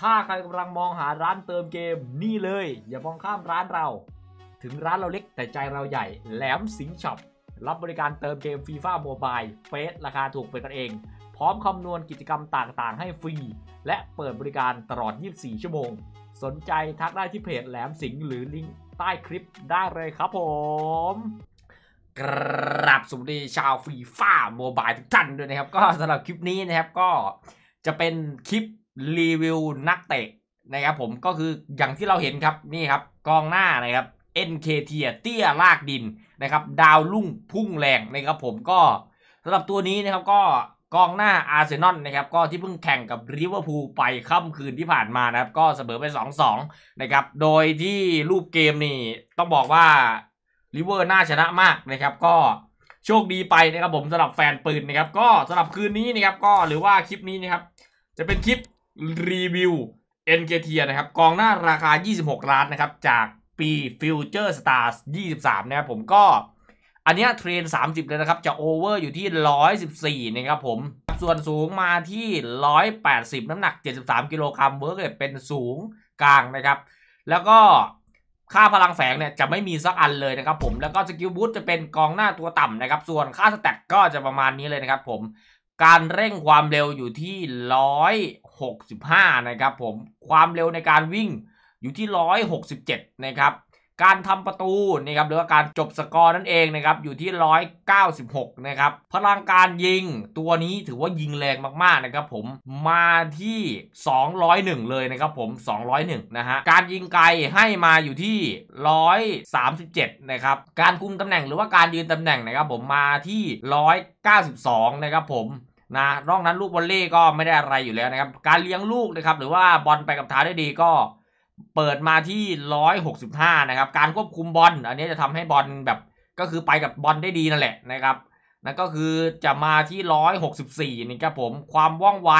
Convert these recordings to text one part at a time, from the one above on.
ถ้าใครกำลังมองหาร้านเติมเกมนี่เลย อย่ามองข้ามร้านเรา ถึงร้านเราเล็กแต่ใจเราใหญ่ แหลมสิงช็อปรับบริการเติมเกมฟีฟ่าโมบายเฟสราคาถูกเป็นกันเอง พร้อมคำนวณกิจกรรมต่างๆ ให้ฟรี และเปิดบริการตลอด 24 ชั่วโมง สนใจทักได้ที่เพจแหลมสิงห์หรือลิงก์ใต้คลิปได้เลยครับผมกราบสวัสดีชาวฟีฟ่าโมบายทุกท่านด้วยนะครับ ก็สำหรับคลิปนี้นะครับก็จะเป็นคลิป รีวิวนักเตะนะครับผมก็คืออย่างที่เราเห็นครับนี่ครับกองหน้านะครับ NKT เตี้ยลากดินนะครับ ดาวลุ่งพุ่งแรงนะครับผมก็สำหรับตัวนี้นะครับก็กองหน้าอาร์เซนอลนะครับก็ที่เพิ่งแข่งกับริเวอร์พูลไปค่ำคืนที่ผ่านมานะครับ ก็เสมอไป 2-2 นะครับ โดยที่รูปเกมนี่ต้องบอกว่าริเวอร์น่าชนะมากนะครับ ก็โชคดีไปนะครับผมสำหรับแฟนปืนนะครับ ก็สำหรับคืนนี้นะครับ ก็หรือว่าคลิปนี้นะครับ จะเป็นคลิป รีวิว NKT นเกเทียนะครับกองหน้าราคา 26 ล้านนะครับ จากปี Future Stars 23 นะครับผมก็อันเนี้ยเทรน 30 เลยนะครับ จะโอเวอร์อยู่ที่ 114 นะครับผม ส่วนสูงมาที่ 180 น้ำหนัก 73 กิโลกรัมเวิร์กเป็นสูงกลางนะครับ แล้วก็ค่าพลังแฝงเนี่ยจะไม่มีสักอันเลยนะครับผมแล้วก็สกิลบูทจะเป็นกองหน้าตัวต่ำนะครับ ส่วนค่าสแต็กก็จะประมาณนี้เลยนะครับผมการเร่งความเร็วอยู่ที่ 165 นะครับผมความเร็วในการวิ่งอยู่ที่ 167 นะครับ การทำประตูนะครับหรือว่าการจบสกอร์นั่นเองนะครับอยู่ที่ 196 นะครับ พลังการยิงตัวนี้ถือว่ายิงแรงมากๆนะครับผมมาที่ 201 เลยนะครับผม 201 นะฮะการยิงไกลให้มาอยู่ที่ 137 นะครับ การคุมตำแหน่งหรือว่าการยืนตำแหน่งนะครับผมมาที่ 192 นะครับผม นะนอกนั้นลูกบอลเล่ก็ไม่ได้อะไรอยู่แล้วนะครับ การเลี้ยงลูกนะครับ หรือว่าบอลไปกับเท้าได้ดีก็เปิดมาที่ 165 นะครับ การควบคุมบอลอันนี้จะทำให้บอลแบบก็คือไปกับบอลได้ดีนั่นแหละนะครับนั่นก็คือจะมาที่ 164 นี่ครับผมความว่องไว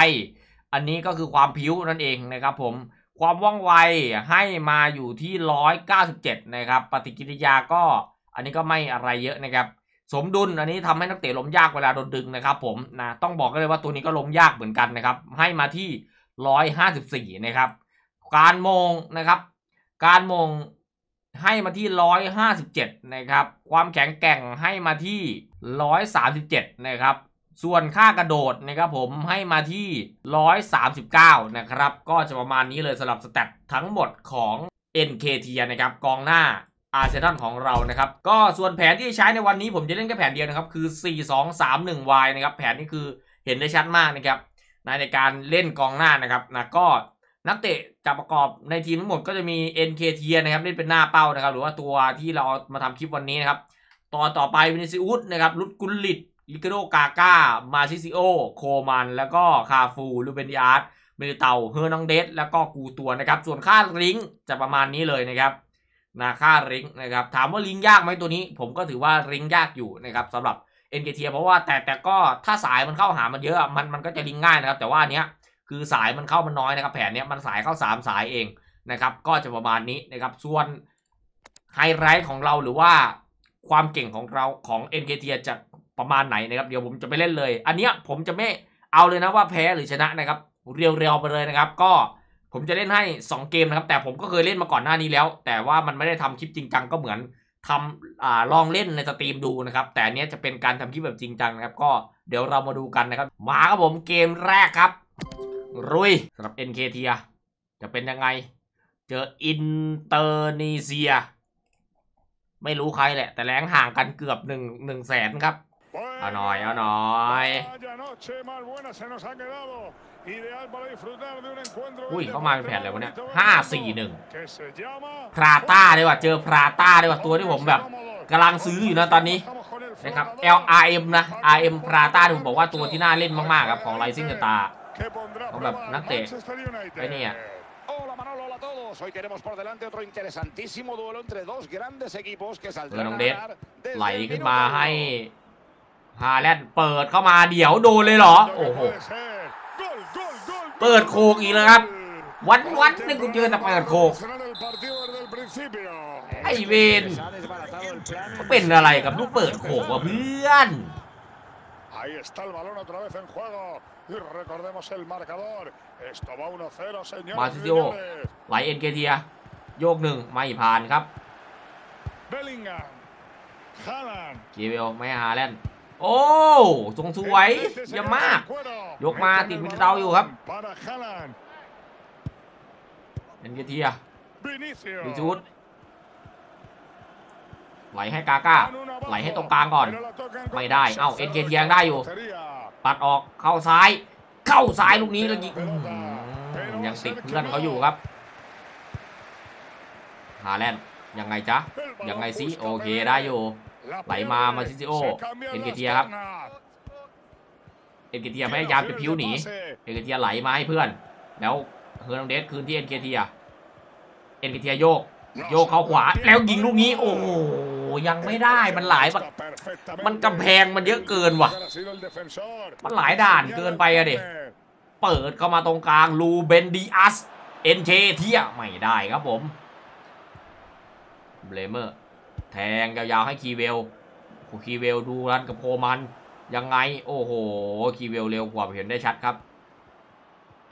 อันนี้ก็คือความผิวนั่นเองนะครับผมความว่องไวให้มาอยู่ที่ 197 นะครับ ปฏิกิริยาก็อันนี้ก็ไม่อะไรเยอะนะครับ สมดุลอันนี้ทำให้นักเตะล้มยากเวลาโดนดึงนะครับ ผมนะต้องบอกกันเลยว่าตัวนี้ก็ล้มยากเหมือนกันนะครับ ให้มาที่154นะครับ การมงนะครับ การมงให้มาที่157นะครับ ความแข็งแกร่งให้มาที่137นะครับ ส่วนค่ากระโดดนะครับผมให้มาที่139นะครับ ก็จะประมาณนี้เลยสำหรับสแตททั้งหมดของ NKT นะครับกองหน้า อาร์เซนอลของเรานะครับ ก็ส่วนแผนที่ใช้ในวันนี้ผมจะเล่นแค่แผนเดียวนะครับ คือ 4-2-3-1-Y นะครับ แผนนี้คือเห็นได้ชัดมากนะครับในการเล่นกองหน้านะครับนะก็นักเตะจะประกอบในทีมทั้งหมดก็จะมี NKT นะครับเล่นเป็นหน้าเป้านะครับ หรือว่าตัวที่เรามาทำคลิปวันนี้นะครับต่อต่อไปวินิซิอุสนะครับลุดกุลลิตลิกโดกาก้ามาซิซิโอโคมัน แล้วก็คาฟูลูเบนดิอาร์ตเมลิเตาเฮอร์นองเดสแล้วก็กูตัวนะครับ ส่วนค่าลิงก์จะประมาณนี้เลยนะครับ นะค่าลิงก์นะครับถามว่าลิงก์ยากไหมตัวนี้ ผมก็ถือว่าลิงก์ยากอยู่นะครับสำหรับ NKT เพราะว่าแต่แต่ก็ถ้าสายมันเข้าหามันเยอะมันมันก็จะลิงก์ง่ายนะครับ แต่ว่าอันเนี้ยคือสายมันเข้ามันน้อยนะครับ แผนเนี้ยมันสายเข้า 3 สายเองนะครับ ก็จะประมาณนี้นะครับ ส่วนไฮไลท์ของเราหรือว่าความเก่งของเราของ NKT จะประมาณไหนนะครับ เดี๋ยวผมจะไปเล่นเลย อันเนี้ยผมจะไม่เอาเลยนะว่าแพ้หรือชนะนะครับ เรียวๆไปเลยนะครับ ก็ ผมจะเล่นให้ 2 เกมนะครับ แต่ผมก็เคยเล่นมาก่อนหน้านี้แล้ว แต่ว่ามันไม่ได้ทำคลิปจริงจังก็เหมือนทำอ่าลองเล่นในสตรีมดูนะครับ แต่อันเนี้ยจะเป็นการทำคลิปแบบจริงจังนะครับ ก็เดี๋ยวเรามาดูกันนะครับ มาครับผมเกมแรกครับ รุยสำหรับ NKT จะเป็นยังไง เจออินเตอร์เนเซีย ไม่รู้ใครแหละ แต่แรงห่างกันเกือบหนึ่งหนึ่งแสนครับ เอาหน่อย เอาหน่อยอุ้ยเข้ามาเป็นแผนอะไรวะเนี่ยห้าสี่หนึ่งพราต้าดีกว่าเจอพราต้าดีกว่าตัวที่ผมแบบกำลังซื้ออยู่นะตอนนี้นะครับ LRM นะ RM พราต้าผมบอกว่าตัวที่น่าเล่นมากๆครับของไ i ซิ n งตาเขาแบบนักเตะไอ้นี่อะ Hola Manolo, hola a todos. Hoy tenemos por delante otro interesantísimo duelo entre dos grandes equipos que เออ saldrán น้อง a เดช ganar desde ไหล el ขึ้น minuto มาให้ uno. ฮาแลนด์เปิดเข้ามาเดี๋ยวโดนเลยเหรอ โอ้โห เปิดโคกอีกแล้วครับ วันวันๆนึงกูเจอแต่เปิดโคกไอเวน Les ha desbaratado el plan. เป็นอะไรกับลูกเปิดโขกวะเพื่อน Ahí está el balón otra vez en juego. Y recordemos el marcador. Esto va 1-0, señores. Marcio. y señores. ไหลเอ็นเกเทีย โยกหนึ่งไม่ผ่านครับ Bellingham. Haaland. กีเวลไม่หาแลนด์ โอ้ทรงสวยเยี่ยมมาก ยกมาติดมิดเดาอยู่ครับเอ็นเกเทียดิจูดไหลให้กาก้าไหลให้ตรงกลางก่อน ไม่ได้ เอ้าเอ็นเกเทียงได้อยู่ Portería. ตัดออกเข้าซ้าย เข้าซ้ายลูกนี้แล้วยิงยังติดเพื่อนเขาอยู่ครับฮาแลนด์ยังไงจ๊ะยังไงซิโอเคได้อยู่ ไหลมามาซิซิโอเอ็นเกเทียครับเอ็นเกเทียพยายามจะพิ้วหนีเอ็นเกเทียไหลมาให้เพื่อน แล้วเฮอร์นังเดสคืนที่เอ็นเกเทียเอ็นเกเทียโยก โยกเข้าขวาแล้วยิงลูกนี้ โอ้โหยังไม่ได้มันหลายมันกำแพงมันเยอะเกินว่ะ มันหลายด่านเกินไปอะดิเปิดเข้ามาตรงกลางลูเบนดิอัสเอ็นเคเทียไม่ได้ครับผมเบลเมอร์ แทงยาวๆให้คีเวลคีเวลดูรันกับโคมันยังไง โอ้โห คีเวลเร็วกว่าเห็นได้ชัดครับ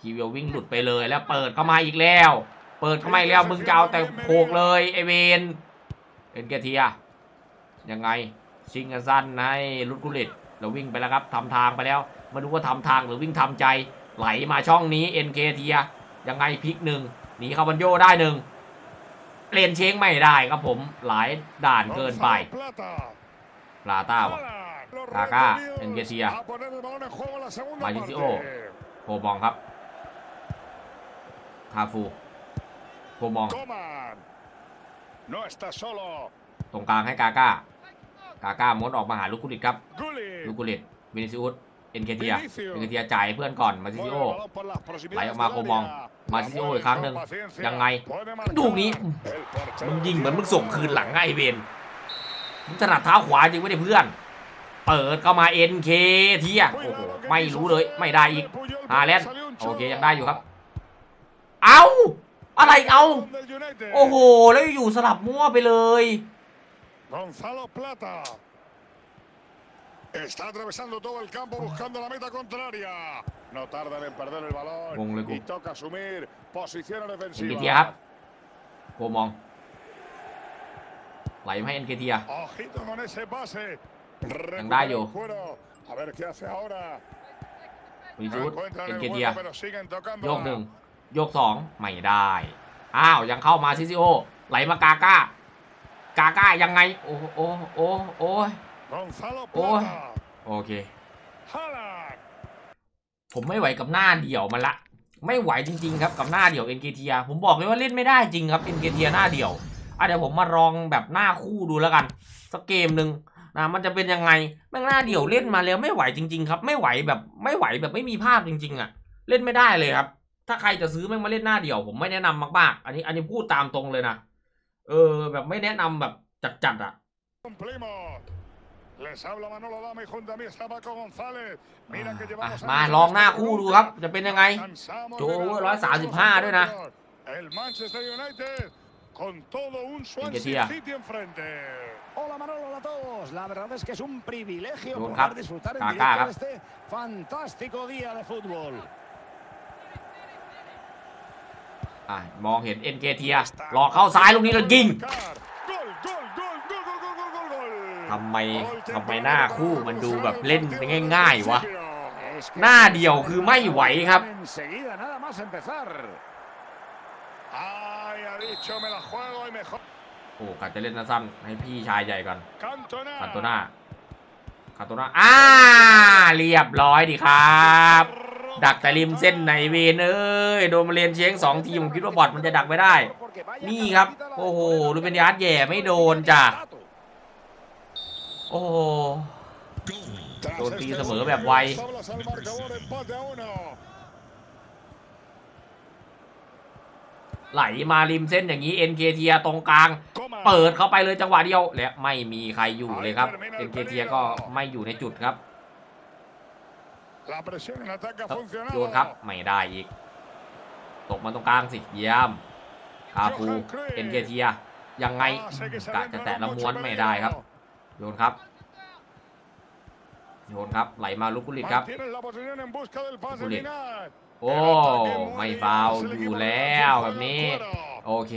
คีเวลวิ่งหลุดไปเลยแล้วเปิดเข้ามาอีกแล้ว เปิดเข้ามาอีกแล้วมึงจะเอาแต่โขกเลยไอเวนเอ็นเกเทียยังไงชิงกันสั้นให้ลุดกุลิตเราวิ่งไปแล้วครับทำทางไปแล้วมาดูว่าทำทางหรือวิ่งทำใจไหลมาช่องนี้เอ็นเเทียยังไงพลิกหนึ่งหนีคาบันโยได้หนึ่ง เลนเชงไม่ได้ครับผมหลายด่านเกินไปปลาต้าวะ Kaká, Engetia. Mauricio. โคบองครับคาฟูโคมอง Coman. No está solo. ตรงกลางให้กาก้ากาก้าม้วนออกมาหาลูกกุลิตครับลูก Gullit. กุลิตวินิซิอุสเอ็นเคเทีย Vinicius เอ็นเคเทียจ่ายให้เพื่อนก่อนมาซิซิโอ Mueve el balón por las proximidades Vaya, Marco del Mong. área. Marcio La mueve อีกครั้งหนึ่ง con paciencia. ยังไง Puede marcar. ลูกนี้ El portero มึงยิงเหมือนมึงส่งคืนหลังไงไอ้เวนมึงถนัดเท้าขวาจริงไม่ได้เพื่อน เปิดเข้ามาเอ็นเคเทียโอ้โหไม่รู้เลยไม่ได้อีกฮาแลนด์โอเคยังได้อยู่ครับ เอาอะไรเอา โอ้โห แล้วอยู่สลับมั่วไปเลย Gonzalo Plata. Está atravesando todo el campo buscando la meta contraria. No tardan en perder el balón. Gong le Y toca asumir posiciones เอ็นเค defensivas. เทียครับโกมอง ไหลมาให้เอ็นเคเทีย Ojito con ese pase. Yang da Recupera yo. el cuero. A ver qué hace ahora. วิจู No ด encuentran เอ็น el เคเทีย hueco, pero siguen tocando. โยกหนึ่งโยกสองไม่ได้ อ้าว ยังเข้ามาซิซิโอ ไหลมากาก้ากาก้ายังไง โอ้โอ้โอ้โอ้ย Gonzalo Oh. Plata. โอเค Haaland. ผมไม่ไหวกับหน้าเดี่ยวมันละ ไม่ไหวจริงๆครับกับหน้าเดี่ยวเอ็นเกเทียผมบอกเลยว่าเล่นไม่ได้จริงครับเอ็นเกเทียหน้าเดี่ยวอะเดี๋ยวผมมาลองแบบหน้าคู่ดูแล้วกันสักเกมหนึ่งนะมันจะเป็นยังไงแม่งหน้าเดี่ยวเล่นมาแล้วไม่ไหวจริง ๆ ครับ ไม่ไหวแบบไม่ไหวแบบไม่มีภาพจริง ๆ อะ เล่นไม่ได้เลยครับ ถ้าใครจะซื้อแม่งมาเล่นหน้าเดี่ยว ผมไม่แนะนำมากๆ อันนี้อันนี้พูดตามตรงเลยนะเออแบบไม่แนะนำแบบจัดๆอะ Les habla Manolo Dama y junto a mí está Paco González. Mira que อะ llevamos มา años ลอง en หน้า este คู่ grupo. ดูครับ จะเป็นยังไง Cansamos โจ de โอเวอร์ ver ร้อยสามสิบห้าด้วยนะ El Manchester United con todo un Enquetia. Swansea City enfrente. Hola Manolo, hola a todos. La verdad es que es un privilegio Buen poder cap. disfrutar en Kaká, directo cap. de este fantástico día de fútbol. อะมองเห็นเอ็นเกเทียหลอกเข้าซ้ายลูกนี้แล้วยิง Gol, ทำไมทำไมหน้าคู่มันดูแบบเล่นง่าย ๆ วะ หน้าเดียวคือไม่ไหวครับ โอ้กัดจะเล่นสั้นให้พี่ชายใหญ่ก่อนคันโตนาคันโตนาอ่าเรียบร้อยดีครับ ดักแต่ริมเส้นไหนเวนเอ้ย โดนมาเรียนเช้งสองทีผมคิดว่าบอดมันจะดักไม่ได้ นี่ครับ โอ้โหดูเป็นยาร์ดแย่ไม่โดนจ้ะ โอ้โห Tras Don Pi este se gol, mueve a guay. tablas al marcador, empate a uno. ไหลมาริมเส้นอย่างนี้เอ็นเคเทียตรงกลาง Coman. เปิดเข้าไปเลยจังหวะเดียว และไม่มีใครอยู่เลยครับเอ็นเคเทียก็ไม่อยู่ในจุดครับ La presión en ataque ha โยนครับ funcionado. ไม่ได้อีก ตกมาตรงกลางสิเยี่ยมคาฟูเอ็นเกเทียยังไง Pase que se กะ adentra จะแตะ con ละ mucho ม้วนไม่ได้ครับ peligro. โยนครับโยนครับไหลมาลูกกุลิตครับ Mantienen la posición en busca del pase Juli. final. โอ้ไม่ฟาวล์อยู่แล้วแบบนี้ โอเค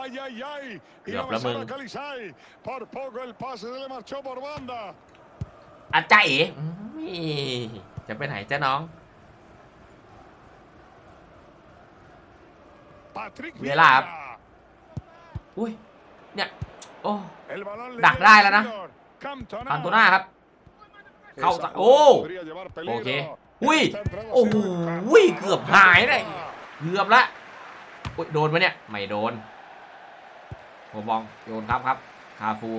Ay, ay, ay. Y Ya, no me Flamen. sabe Calisay. Por poco el pase se le marchó por banda. อาจารย์เอ๋อืมจะไปไหนจ้าน้อง Patrick Vieira. Vieira. อุ้ยเนี่ย โอ้ El balón le Dak llega ได้ al แล้วนะ señor. Cantona. อันโตน่าครับ เข้า Esa โอ้ jugada podría llevar โอเค peligro. อุ้ย Está entrando โอ้โห Sergio เกือบหายเลยเกือบละอุ้ยโดนปะเนี่ยไม่โดนผมมองโยนครับครับคาฟู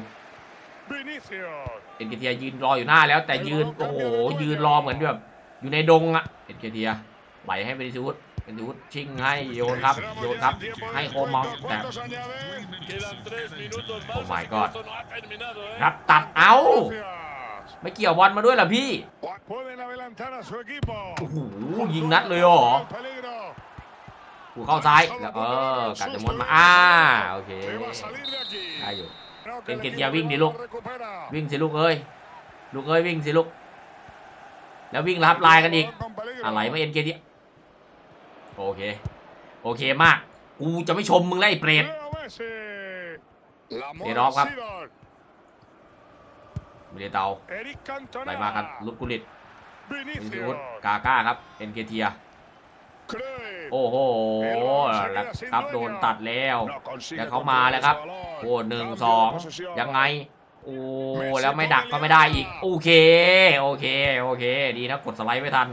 Vinicius. เอ็นเกเทียยืนรออยู่หน้าแล้ว แต่ยืนโอ้โหยืนรอเหมือนแบบอยู่ในดงอะเอ็นเกเทียไหลให้เบนิซิวุส เบนิซิวุสชิงให้โยนครับโยนครับให้โคมองแต่ ¿Cuántos añade? Quedan tres minutos más. Oh my y God. esto no ha terminado, ¿eh? รับตัดเอา Gracias. ไม่เกี่ยวบอลมาด้วยเหรอพี่ Pueden adelantar a su equipo. โอ้โหยิงนัดเลยเหรอ El peligro. กูเข้าซ้ายแล้วเออกัดจะมวนมาอ่าโอเค Se va a salir de aquí. ได้อยู่ Creo que El el que equipo ya วิ่งดิ no ลูก recupera. วิ่งสิลูกเอ้ยลูกเอ้ยวิ่งสิลูกแล้ววิ่งรับลายกันอีก Con peligro. อะไรมาเอ็นเกเทีย โอเค โอเคมาก กูจะไม่ชมมึงแล้วไอ้เปรต Leo Messi. La Để moda đó, Pháp. Sidor. ไม่ได้เตา Eric ไหลมาครับ Cantona. ลุดกุลิตมิซิ Vinicius. วุสกาก้าครับเอ็นเกเทีย Cruyff. โอ้โหแล้วครับโดนตัดแล้ว No consigue แล้วเขามาแล้วครับ controlar ese balón. โอ้หนึ่ง Cambio สอง de posesión. ยังไง โอ้แล้วไม่ดักก็ไม่ได้อีก โอเค โอเค โอเค ดีนะกดสไลด์ไม่ทัน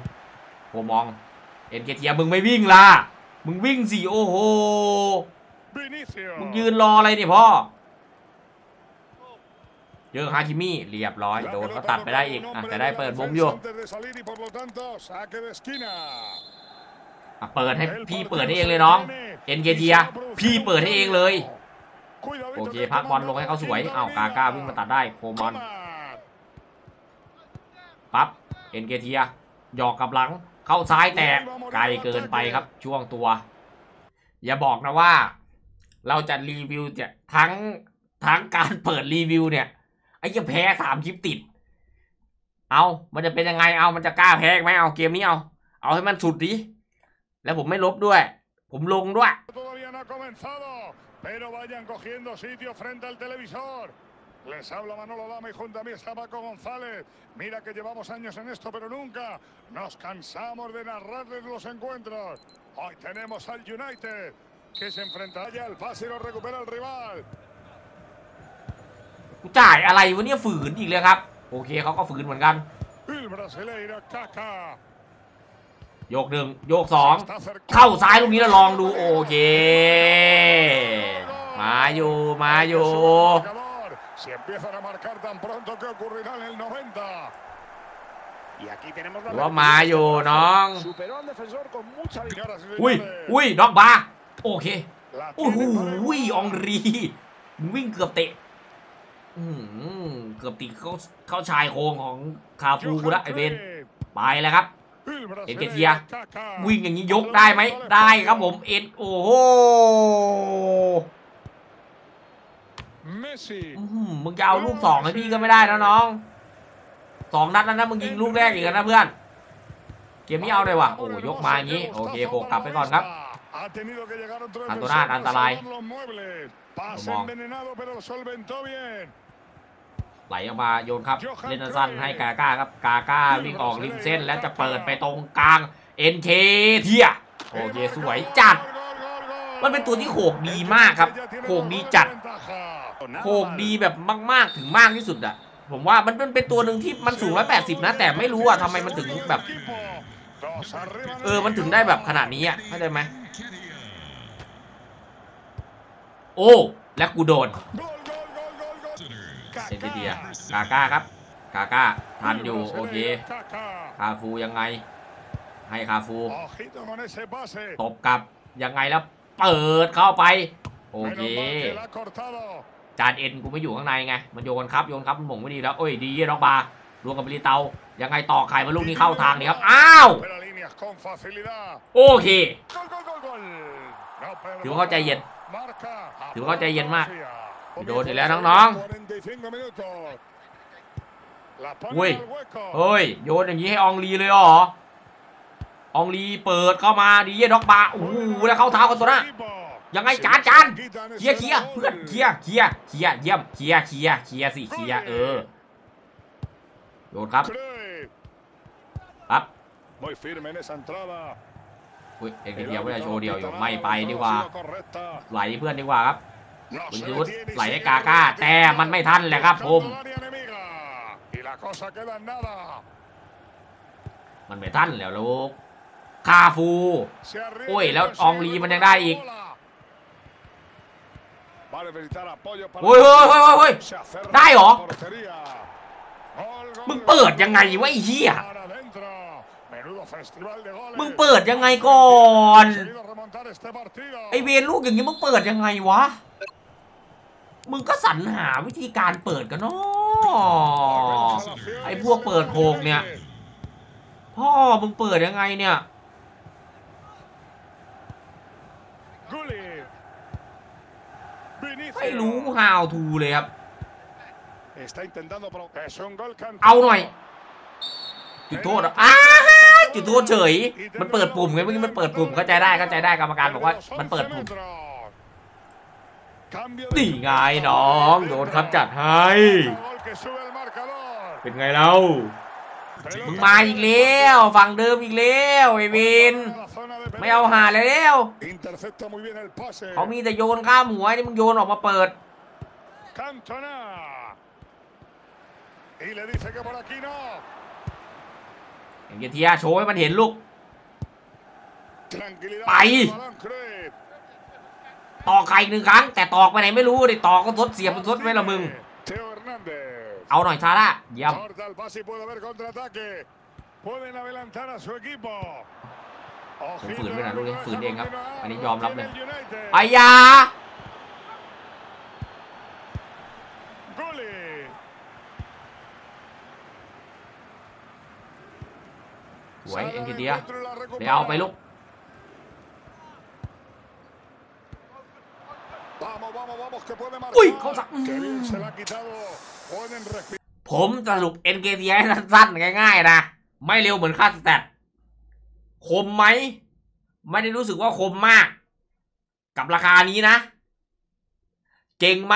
โมอง เอ็นเกเทียมึงไม่วิ่งล่ะ มึงวิ่งสิโอ้โห Vinicius. มึงยืนรออะไรเนี่ยพ่อเจอฮาคิมิเรียบร้อย La โดน pelota เขาตัดไปได้อีก tocó un อะ hombre แต่ de ได้ la เปิดมุม defensa อยู่ antes de salir y por lo tanto saque de esquina. อะเปิดให้ El พี่ partido เปิดให้เอง se เลยน้อง detiene เอ็นเก y เที se ย va a producir พี่เปิดให้เองเลย Cuidadito โอเค que พักบอลลง comanda ให้เขาสวย Joaquín อ้าวกา Lavín. ก้าวิ่งมาตัดได้โคมอน Coman. ปั๊บ เอ็นเกเทีย หยอกกับหลัง เข้าซ้ายแต่ไกลเกินไปครับช่วงตัว อย่าบอกนะว่า เราจะรีวิวจะทั้งทั้งการเปิดรีวิวเนี่ยไอ้จะแพ้สามคลิปติด เอามันจะเป็นยังไงเอามันจะกล้าแพ้ไหมเอาเกมนี้เอา เอาให้มันสุดดิแล้วผมไม่ลบด้วย ผมลงด้วย pero vayan cogiendo sitio frente al televisor. Les habla Manolo Lama y junto a mí está Paco González. Mira que llevamos años en esto, pero nunca nos cansamos de narrarles los encuentros. Hoy tenemos al United, que se enfrenta ya al pase y lo recupera el rival. กูจ่ายอะไรวะเนี่ยฝืนอีกเลยครับ โอเคเขาก็ฝืนเหมือนกัน El brasileiro Kaká. โยกหนึ่งโยกสอง Está cercano. เข้าซ้ายลูกนี้แล้วลองดูโอเค มาอยู่มาอยู่ Si empiezan a marcar tan pronto, ¿qué ocurrirá en el 90? Y aquí tenemos หรือว่ามาอยู่น้อง Superó al defensor con mucha Señoras y อุ้ย señores, อุ้ยด็อกบาร์โอเค la โอ้โห tiene para el อ gol. องรีมึงวิ่งเกือบเตะอื้อหือเกือบติดเข้าเข้าชายโครงของคาฟูกูละไอเบนไปแล้วครับ El brasileiro Enquetia. Kaká. วิ่งอย่างนี้ยกได้ไหม ได้ครับผม เอ็นโอ้โห Messi. อื้อหือมึงจะเอาลูกสองให้พี่ก็ไม่ได้นะน้องสองนัดแล้วนะมึงยิงลูกแรกอีกแล้วนะเพื่อน เกมนี้เอาเลยว่ะโอ้ยกมาอย่างนี้โอเคโขกกลับไปก่อนครับ Ha tenido que llegar otro Cantona, defensor para Antalay. salvar los muebles. Pase Vamos. envenenado, pero lo solventó bien. ไหลออกมาโยนครับ เล่นสั้นๆให้กาก้าครับกาก้าวิ่งออกริมเส้นแล้วจะเปิดไปตรงกลาง NK เทียโอเคสวยจัด มันเป็นตัวที่โขกดีมากครับโขกดีจัด โขกดีแบบมาก ๆ ถึงมากที่สุดอะผมว่ามันเป็นเป็นตัวหนึ่งที่มันสูงร้อยแปดสิบนะ แต่ไม่รู้อะทำไมมันถึงแบบ เออมันถึงได้แบบขนาดนี้อะเข้าใจไหมโอ้ และกูโดนเซนติเดียกาก้าครับกาก้าทันอยู่โอเคคาฟูยังไง ให้คาฟูตบกลับยังไงแล้วเปิดเข้าไป โอเค Menos mal que la ha cortado. จานเอ็นกูไม่อยู่ข้างในไง มันโยนครับ โยนครับมันหม่งไม่ดีแล้วโอ้ยดีด็อกบาร์รวมกับบริเตา ยังไงต่อไข่มาลูกนี้เข้าทางนี่ครับ อ้าว Pero líneas con facilidad. โอเค Gol, gol, gol, gol. No, pero ถือว่าเข้าใจเย็น Marca. ถือว่าเข้าใจเย็นมาก Comienza โดนอีกแล้วน้อง45 minutos. La pone Uy. al hueco. เฮ้ย โยนอย่างนี้ให้อองลีเลยเหรออองลีเปิดเข้ามาดีเยด็อกบาโอ้โหแล้วเข้าเท้ากันตัวหน้า ยังไงจานจานเคลียร์เคลียร์เพื่อนเคลียร์เคลียร์เคลียร์เยี่ยมเคลียร์เคลียร์เคลียร์สิเคลียร์เออโยนครับ Cruyff. ครับ Muy firme en esa entrada. อุ้ยเอ็ก El เดียวไม่ได้ árbitro โชว์เดียวอยู่ no ไม่ pita ไป nada, ดี todo กว่า ha sido correcta. ไหลเพื่อนดีกว่าครับ No คุณ se ยุทธ detiene y ไหลให้ sigue กาก้า buscando แต่มันไม่ทันแหละครับผม el área enemiga. Y la cosa queda en nada. มันไม่ทันแล้วลูกคาฟู Se arriesga Uy, y la consigue Ong Lee มันยังได้อีก โอ้ยเฮ้ยเฮ้ยเฮ้ย Se aferra ได้เหรอ a la portería. Gol, gol, มึง gol. เปิดยังไงวะไอ้เหี้ย Para adentro. Menudo festival de goles. มึงเปิดยังไงก่อน Ha conseguido remontar este partido. ไอเวรลูกอย่างนี้มึงเปิดยังไงวะ มึงก็สรรหาวิธีการเปิดกันเนาะไอ้พวกเปิดโคกเนี่ย พ่อมึงเปิดยังไงเนี่ย Gullit. Vinicius. ไม่รู้ how to เลยครับ Está intentando pro- Es un gol cantado. เอาหน่อย จุดโทษเหรออ้าจุดโทษเฉย มันเปิดปุ่มไงเมื่อกี้มันเปิดปุ่มเข้าใจได้เข้าใจได้กรรมการบอกว่ามันเปิดปุ่ม Cambio นี่ไงน้องโดนครับจัดให้ Gol que sube el marcador. เป็นไงเล่า Pelota มึงมาอีกแล้ว ฝั่งเดิมอีกแล้วไอเวน ไม่เอาหาแล้ว Intercepta muy bien el pase. เขามีแต่โยนข้ามหัวนี่มึงโยนออกมาเปิด Cantona. Y le dice que por aquí no. อย่างเงี้ยเทียโชว์ให้มันเห็นลูก Tranquilidad. Ahí. con el balón, Cruyff. ตอกไข่อีกหนึ่งครั้ง แต่ตอกไปไหนไม่รู้ดิตอกก็ทดเสียบมันทดไว้ละมึง Teo Hernández. เอาหน่อยชาร่าเยี่ยม ผมฝืนไปหน่อยลูกนี้ฝืนเองครับ อันนี้ยอมรับเลย Tiene el United. ไอ้ยา Gullit. สวย Sale เอ็น al กิเทีย encuentro y la เดี๋ยวเอาไป recupera. ลูก Vamos, vamos, vamos, que puede marcar. Uy, cosa- Qué bien se la ha quitado. Pueden respirar. ผมสรุป NKT ให้สั้นๆง่ายๆนะ ไม่เร็วเหมือนค่าสแตท คมไหม ไม่ได้รู้สึกว่าคมมาก กับราคานี้นะ เก่งไหม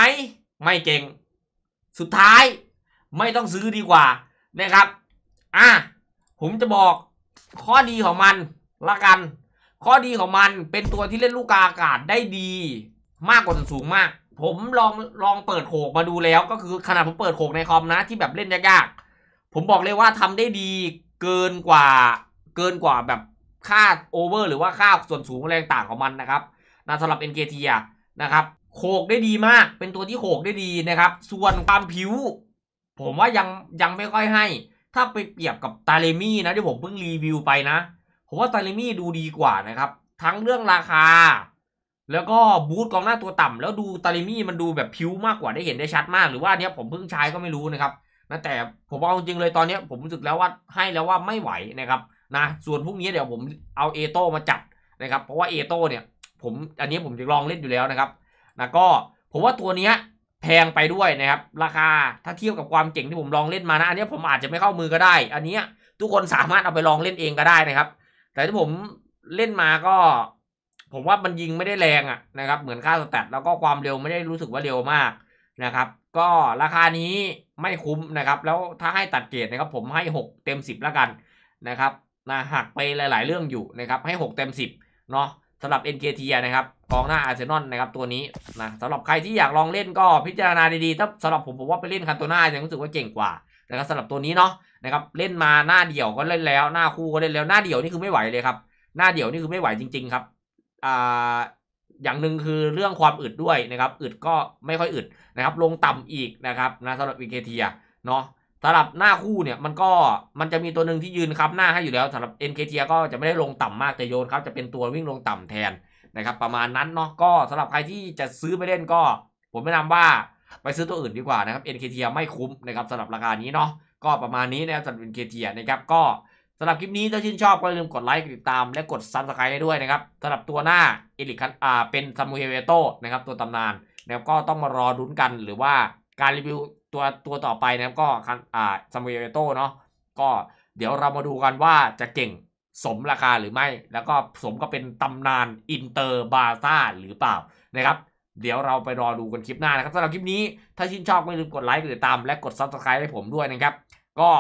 ไม่เก่ง สุดท้าย ไม่ต้องซื้อดีกว่านะครับ อะ ผมจะบอกข้อดีของมันละกัน ข้อดีของมันเป็นตัวที่เล่นลูกกาอากาศได้ดี มากกว่าส่วนสูงมาก ผมลองลองเปิดโขกมาดูแล้วก็คือขนาดผมเปิดโขกในคอมนะ ที่แบบเล่นยากๆผมบอกเลยว่าทำได้ดีเกินกว่าเกินกว่าแบบ ค่าโอเวอร์หรือว่าค่าส่วนสูงแรงต่างของมันนะครับนะสำหรับ NKT อะนะครับโขกได้ดีมาก เป็นตัวที่โขกได้ดีนะครับ ส่วนความผิว ผมว่ายังยังไม่ค่อยให้ ถ้าไปเปรียบกับตาเลมี่นะที่ผมเพิ่งรีวิวไปนะ ผมว่าตาเลมี่ดูดีกว่านะครับ ทั้งเรื่องราคา แล้วก็บูทกองหน้าตัวต่ำแล้วดูตาเลมี่มันดูแบบพิ้วมากกว่าได้เห็นได้ชัดมาก หรือว่าเนี้ยผมเพิ่งใช้ก็ไม่รู้นะครับนะแต่ผมเอาจริงเลยตอนเนี้ยผมรู้สึกแล้วว่าให้แล้วว่าไม่ไหวนะครับ นะส่วนพรุ่งนี้เดี๋ยวผมเอาเอโต้มาจัดนะครับ เพราะว่าเอโต้เนี่ยผมอันนี้ผมจะลองเล่นอยู่แล้วนะครับนะก็ผมว่าตัวเนี้ยแพงไปด้วยนะครับ ราคาถ้าเทียบกับความเจ๋งที่ผมลองเล่นมานะอันนี้ผมอาจจะไม่เข้ามือก็ได้ อันนี้ทุกคนสามารถเอาไปลองเล่นเองก็ได้นะครับ แต่ที่ผมเล่นมาก็ ผมว่ามันยิงไม่ได้แรงอะนะครับ เหมือนค่าสแตทแล้วก็ความเร็วไม่ได้รู้สึกว่าเร็วมากนะครับ ก็ราคานี้ไม่คุ้มนะครับ แล้วถ้าให้ตัดเกรดนะครับ ผมให้ 6 เต็ม 10 แล้วกันนะครับ นะหักไปหลาย ๆ เรื่องอยู่นะครับให้ 6 เต็ม 10เนาะสำหรับ NKT นะครับกองหน้าอาร์เซนอลนะครับตัวนี้นะสำหรับใครที่อยากลองเล่นก็พิจารณาดีๆถ้าสำหรับผมผมว่าไปเล่นคันตัวหน้ายังรู้สึกว่าเก่งกว่านะครับสำหรับตัวนี้เนาะนะครับเล่นมาหน้าเดี่ยวก็เล่นแล้ว หน้าคู่ก็เล่นแล้วหน้าเดี่ยวนี่คือไม่ไหวเลยครับหน้าเดี่ยวนี่คือไม่ไหวจริง ๆ ครับอ่าอย่างหนึ่งคือเรื่องความอึดด้วยนะครับอึดก็ไม่ค่อยอึดนะครับลงต่ำอีกนะครับนะสำหรับวีเคทีเนาะ สำหรับหน้าคู่เนี่ยมันก็มันจะมีตัวหนึ่งที่ยืนคับหน้าให้อยู่แล้วสำหรับ NKT ก็จะไม่ได้ลงต่ำมากแต่โยนครับจะเป็นตัววิ่งลงต่ำแทนนะครับประมาณนั้นเนาะก็สำหรับใครที่จะซื้อไปเล่นก็ ผมแนะนำว่าไปซื้อตัวอื่นดีกว่านะครับ NKT ไม่คุ้มนะครับสำหรับราคานี้เนาะก็ประมาณนี้นะครับสำหรับ NKT นะครับก็สำหรับคลิปนี้ถ้าชื่นชอบก็อย่าลืมกดไลค์กดติดตามและกดซับสไครต์ให้ด้วยนะครับสำหรับตัวหน้าเอลิคันอ่าเป็นซามูเอลเวโตนะครับตัวตำนานนะครับก็ต้องมารอดุนกันหรือว่าการรีวิว ตัวตัวต่อไปนะครับก็คันอ่าซามูเอลโตเนาะก็เดี๋ยวเรามาดูกันว่าจะเก่งสมราคาหรือไม่ แล้วก็สมก็เป็นตำนานอินเตอร์บาซ่าหรือเปล่านะครับเดี๋ยวเราไปรอดูกันคลิปหน้านะครับสำหรับคลิปนี้ ถ้าชื่นชอบไม่ลืมกดไลค์กดติดตาม และกด subscribe ให้ผมด้วยนะครับ ก็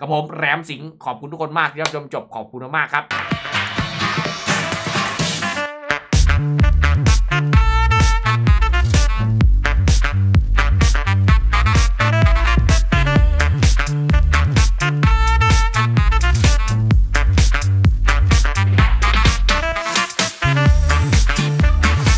กับผมแรมสิงขอบคุณทุกคนมากที่รับชมจบขอบคุณมากครับ